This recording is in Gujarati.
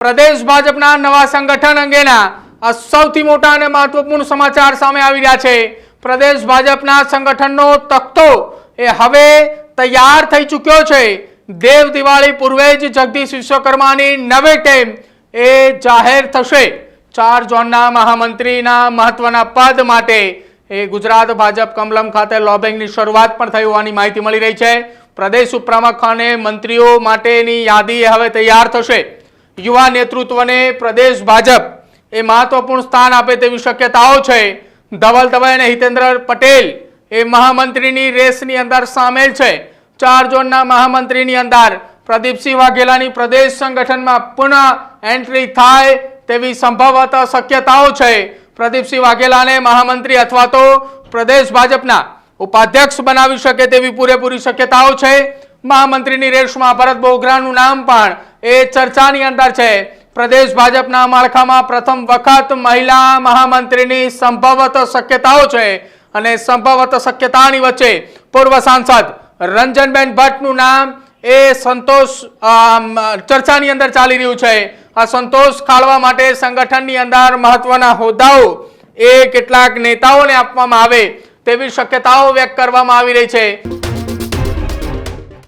પ્રદેશ ભાજપના નવા સંગઠન અંગેના આ સૌથી મોટા અને મહત્વપૂર્ણ સમાચાર સામે આવી રહ્યા છે. પ્રદેશ ભાજપના સંગઠનનો તખતો એ હવે તૈયાર થઈ ચૂક્યો છે. દેવ દિવાળી પૂર્વે જ જગદીશ વિશ્વકર્માની નવી ટીમ એ જાહેર થશે. ચાર ઝોનના મહામંત્રીના મહત્વના પદ માટે એ ગુજરાત ભાજપ કમલમ ખાતે લોબિંગની શરૂઆત પણ થઈ હોવાની માહિતી મળી રહી છે. પ્રદેશ ઉપપ્રમુખ અને મંત્રીઓ માટેની યાદી હવે તૈયાર થશે. યુવા નેતૃત્વને પ્રદેશ ભાજપ એ મહત્વપૂર્ણ સ્થાન આપે તેવી શક્યતાઓ છે. ધવલ દવે અને હિતેન્દ્ર પટેલ એ મહામંત્રીની રેસની અંદર સામેલ છે. ચાર ઝોનના મહામંત્રીની અંદર પ્રદીપસિંહ વાઘેલાની પ્રદેશ સંગઠનમાં પુનઃ એન્ટ્રી થાય તેવી સંભવત શક્યતાઓ છે. પ્રદીપસિંહ વાઘેલાને મહામંત્રી અથવા તો પ્રદેશ ભાજપના ઉપાધ્યક્ષ બનાવી શકે તેવી પૂરેપૂરી શક્યતાઓ છે. મહામંત્રીની રેસમાં ભરત બોગરાનું નામ પણ એ ચર્ચાની અંદર છે. પ્રદેશ ભાજપના માળખામાં પ્રથમ વખત મહિલા મહામંત્રીની સંભવત શક્યતાઓ છે અને સંભવત શક્યતાની વચ્ચે પૂર્વ સાંસદ રંજનબેન ભટ્ટનું નામ એ સંતોષ ચર્ચાની અંદર ચાલી રહ્યું છે. આ સંતોષ ખાળવા માટે સંગઠનની અંદર મહત્વના હોદ્દાઓ એ કેટલાક નેતાઓને આપવામાં આવે તેવી શક્યતાઓ વ્યક્ત કરવામાં આવી રહી છે.